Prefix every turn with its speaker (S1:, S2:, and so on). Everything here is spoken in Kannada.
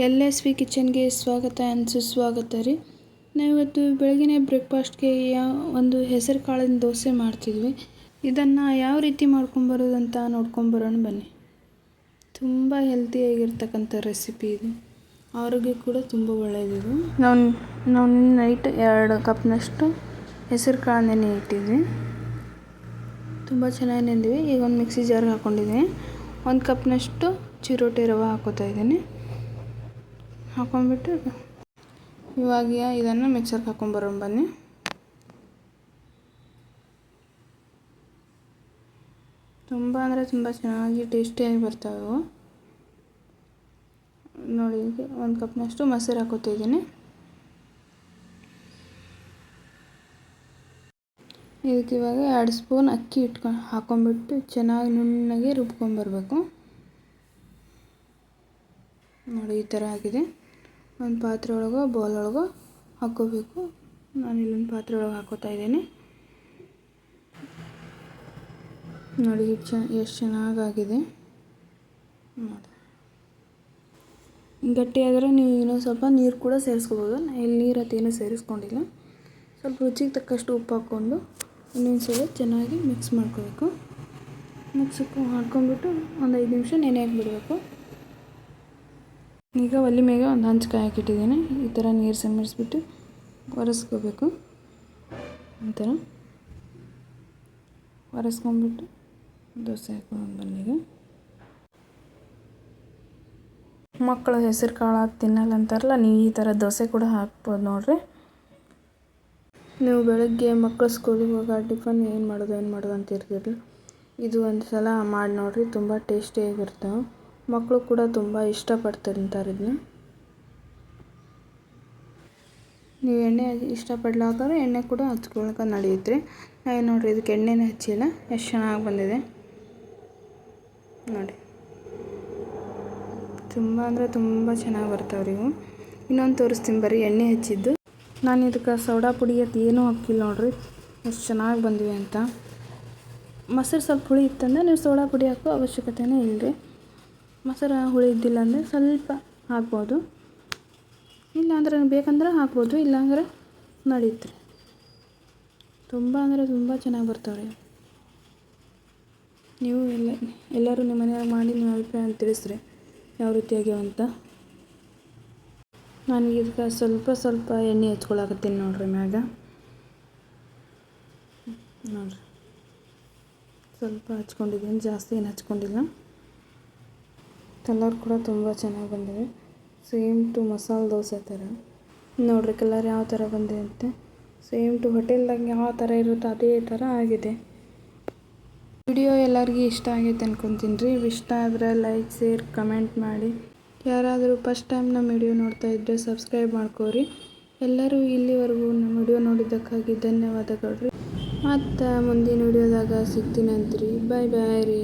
S1: ಎಲ್ ಎಸ್ ವಿ ಕಿಚನ್ಗೆ ಸ್ವಾಗತ ಆ್ಯಂಡ್ ಸುಸ್ವಾಗತ ರೀ. ನಾವಿವತ್ತು ಬೆಳಗಿನ ಬ್ರೇಕ್ಫಾಸ್ಟ್ಗೆ ಯಾವ ಒಂದು ಹೆಸರು ಕಾಳಿನ ದೋಸೆ ಮಾಡ್ತಿದ್ವಿ. ಇದನ್ನು ಯಾವ ರೀತಿ ಮಾಡ್ಕೊಂಬರೋದು ಅಂತ ನೋಡ್ಕೊಂಬರೋಣ ಬನ್ನಿ. ತುಂಬ ಹೆಲ್ತಿಯಾಗಿರ್ತಕ್ಕಂಥ ರೆಸಿಪಿ ಇದು. ಆರೋಗ್ಯ ಕೂಡ ತುಂಬ ಒಳ್ಳೆಯದಿದೆ ನಾವು ನಾವು ನೈಟ್ ಎರಡು ಕಪ್ನಷ್ಟು ಹೆಸರು ಕಾಳು ನೆನೆ ಇಟ್ಟಿದ್ವಿ. ತುಂಬ ಚೆನ್ನಾಗಿ ನೆಂದಿವಿ. ಈಗ ಒಂದು ಮಿಕ್ಸಿ ಜಾರ್ಗೆ ಹಾಕ್ಕೊಂಡಿದ್ದೀನಿ ಒಂದು ಕಪ್ನಷ್ಟು ಚಿರೋಟಿ ರವೆ ಹಾಕೋತಾ ಇದ್ದೀನಿ. ಹಾಕೊಂಡ್ಬಿಟ್ಟು ಇವಾಗ ಇದನ್ನು ಮಿಕ್ಸರ್ಗೆ ಹಾಕೊಂಬರೋಣ ಬನ್ನಿ. ತುಂಬ ಅಂದರೆ ತುಂಬ ಚೆನ್ನಾಗಿ ಟೇಸ್ಟಿಯಾಗಿ ಬರ್ತಾವೆ ನೋಡಿ ಒಂದು ಕಪ್ನಷ್ಟು ಮೊಸರು ಹಾಕೋತಿದ್ದೀನಿ ಇದಕ್ಕೆ ಇವಾಗ ಎರಡು ಸ್ಪೂನ್ ಅಕ್ಕಿ ಇಟ್ಕೊಂಡು ಹಾಕೊಂಡ್ಬಿಟ್ಟು ಚೆನ್ನಾಗಿ ನುಣ್ಣಗೆ ರುಬ್ಕೊಂಬರ್ಬೇಕು ನೋಡಿ, ಈ ಥರ ಆಗಿದೆ. ಒಂದು ಪಾತ್ರೆ ಒಳಗೆ ಬೌಲ್ ಒಳಗೆ ಹಾಕ್ಕೋಬೇಕು. ನಾನು ಇಲ್ಲೊಂದು ಪಾತ್ರೆ ಒಳಗೆ ಹಾಕೋತಾ ಇದ್ದೀನಿ. ನೋಡಿ ಚ, ಎಷ್ಟು ಚೆನ್ನಾಗಾಗಿದೆ. ಗಟ್ಟಿಯಾದರೆ ನೀವು ಇನ್ನೊಂದು ಸ್ವಲ್ಪ ನೀರು ಕೂಡ ಸೇರಿಸ್ಕೋಬೋದು. ನಾನು ಇಲ್ಲಿ ನೀರು ಅತ್ತೇನು ಸೇರಿಸ್ಕೊಂಡಿಲ್ಲ. ಸ್ವಲ್ಪ ರುಚಿಗೆ ತಕ್ಕಷ್ಟು ಉಪ್ಪು ಹಾಕ್ಕೊಂಡು, ಇನ್ನೊಂದು ಸಲ ಚೆನ್ನಾಗಿ ಮಿಕ್ಸ್ ಮಾಡ್ಕೋಬೇಕು. ಮಿಕ್ಸ್ ಹಾಕ್ಕೊಂಡ್ಬಿಟ್ಟು ಒಂದು ಐದು ನಿಮಿಷ ನೆನೆ ಬಿಡಬೇಕು ಈಗ ಒಲೆ ಮೇಲೆ ಒಂದು ಹಂಚು ಕಾಯಕ್ಕಿಟ್ಟಿದ್ದೀನಿ ಈ ಥರ ನೀರು ಸಿಮ್ಮಿಡಿಸ್ಬಿಟ್ಟು ಒರೆಸ್ಕೋಬೇಕು. ಈ ಥರ ಒರೆಸ್ಕೊಂಡ್ಬಿಟ್ಟು ದೋಸೆ ಹಾಕೊಂಡು ಬನ್ನಿಗೆ ಮಕ್ಕಳು ಹೆಸರು ಕಾಳು ತಿನ್ನಲ್ಲ ಅಂತಾರಲ್ಲ, ನೀವು ಈ ಥರ ದೋಸೆ ಕೂಡ ಹಾಕ್ಬೋದು ನೋಡ್ರಿ. ನೀವು ಬೆಳಗ್ಗೆ ಮಕ್ಕಳು ಸ್ಕೂಲಿಗೆ ಹೋಗೋ ಟಿಫನ್ ಏನು ಮಾಡೋದು ಏನು ಮಾಡೋದು ಅಂತ ಇರ್ತಿರಲಿಲ್ಲ ಇದು ಒಂದು ಸಲ ಮಾಡಿ ನೋಡಿರಿ, ತುಂಬ ಟೇಸ್ಟಿಯಾಗಿರ್ತಾವೆ ಮಕ್ಕಳು ಕೂಡ ತುಂಬ ಇಷ್ಟಪಡ್ತಾರೆ ತಿಂತಾರೆ ಇದನ್ನ ನೀವು ಎಣ್ಣೆ ಇಷ್ಟಪಡ್ಲಾರ್ದವ್ರು ಎಣ್ಣೆ ಕೂಡ ಹಚ್ಕೊಳಕ್ಕೆ ನಡೆಯುತ್ತೆ ನಾನು ನೋಡಿರಿ ಇದಕ್ಕೆ ಎಣ್ಣೆನೇ ಹಚ್ಚಿಲ್ಲ, ಎಷ್ಟು ಚೆನ್ನಾಗಿ ಬಂದಿದೆ. ನೋಡಿ. ತುಂಬ ಅಂದರೆ ತುಂಬ ಚೆನ್ನಾಗಿ ಬರ್ತಾವೆ ಇವು. ಇನ್ನೊಂದು ತೋರಿಸ್ತೀನಿ ಬರೀ ಎಣ್ಣೆ ಹಚ್ಚಿದ್ದು. ನಾನು ಇದಕ್ಕೆ ಸೋಡಾ ಪುಡಿ ಅದು ಏನೂ ಹಾಕಿಲ್ಲ ನೋಡಿರಿ, ಎಷ್ಟು ಚೆನ್ನಾಗಿ ಬಂದಿವೆ ಅಂತ. ಮೊಸರು ಸ್ವಲ್ಪ ಹುಳಿ ಇತ್ತಂದ್ರೆ ನೀವು ಸೋಡಾ ಪುಡಿ ಹಾಕೋ ಅವಶ್ಯಕತೆಯೇ ಇಲ್ಲರಿ ಮೊಸರು ಹುಳಿ ಇದ್ದಿಲ್ಲ ಅಂದರೆ ಸ್ವಲ್ಪ ಹಾಕ್ಬೋದು. ಇಲ್ಲಾಂದ್ರೆ ಬೇಕಂದ್ರೆ ಹಾಕ್ಬೋದು, ಇಲ್ಲಾಂದ್ರೆ ನಡೆಯುತ್ತೆ ತುಂಬ ಅಂದರೆ ತುಂಬ ಚೆನ್ನಾಗಿ ಬರ್ತಾವೆ ನೀವು ಎಲ್ಲ, ಎಲ್ಲರೂ ನಿಮ್ಮ ಮನೆಯಾಗ ಮಾಡಿ ನಿಮ್ಮ ಅಭಿಪ್ರಾಯ ತಿಳಿಸ್ರಿ, ಯಾವ ರೀತಿಯಾಗಿ ಅಂತ. ನಾನು ಇದಕ್ಕೆ ಸ್ವಲ್ಪ ಸ್ವಲ್ಪ ಎಣ್ಣೆ ಹಚ್ಕೊಳಕತ್ತೀನಿ ನೋಡ್ರಿ ಮ್ಯಾಗ. ನೋಡಿರಿ. ಸ್ವಲ್ಪ ಹಚ್ಕೊಂಡಿದ್ದೀನಿ, ಜಾಸ್ತಿ ಏನು ಹಚ್ಕೊಂಡಿಲ್ಲ. ಕಲರ್ ಕೂಡ ತುಂಬ ಚೆನ್ನಾಗಿ ಬಂದಿದೆ. ಸೇಮ್ ಟು ಮಸಾಲೆ ದೋಸೆ ಥರ ನೋಡಿರಿ ಕಲರ್ ಯಾವ ಥರ ಬಂದಿದೆ ಅಂತೆ ಸೇಮ್ ಟು ಹೋಟೆಲ್ದಾಗ ಯಾವ ಥರ ಇರುತ್ತೋ, ಅದೇ ಥರ ಆಗಿದೆ. ವಿಡಿಯೋ ಎಲ್ಲರಿಗೂ ಇಷ್ಟ ಆಗೈತೆ ಅನ್ಕೊತೀನಿ. ರೀ ಇಷ್ಟ ಆದರೆ ಲೈಕ್, ಶೇರ್, ಕಮೆಂಟ್ ಮಾಡಿ. ಯಾರಾದರೂ ಫಸ್ಟ್ ಟೈಮ್ ನಮ್ಮ ವಿಡಿಯೋ ನೋಡ್ತಾ ಇದ್ದರೆ ಸಬ್ಸ್ಕ್ರೈಬ್ ಮಾಡ್ಕೋರಿ. ಎಲ್ಲರೂ ಇಲ್ಲಿವರೆಗೂ ನಮ್ಮ ವಿಡಿಯೋ ನೋಡಿದ್ದಕ್ಕಾಗಿ ಧನ್ಯವಾದಗಳು ರೀ. ಮತ್ತು ಮುಂದಿನ ವಿಡಿಯೋದಾಗ ಸಿಗ್ತೀನಿ ಅಂತೀರಿ. ಬಾಯ್ ಬಾಯ್ ರೀ.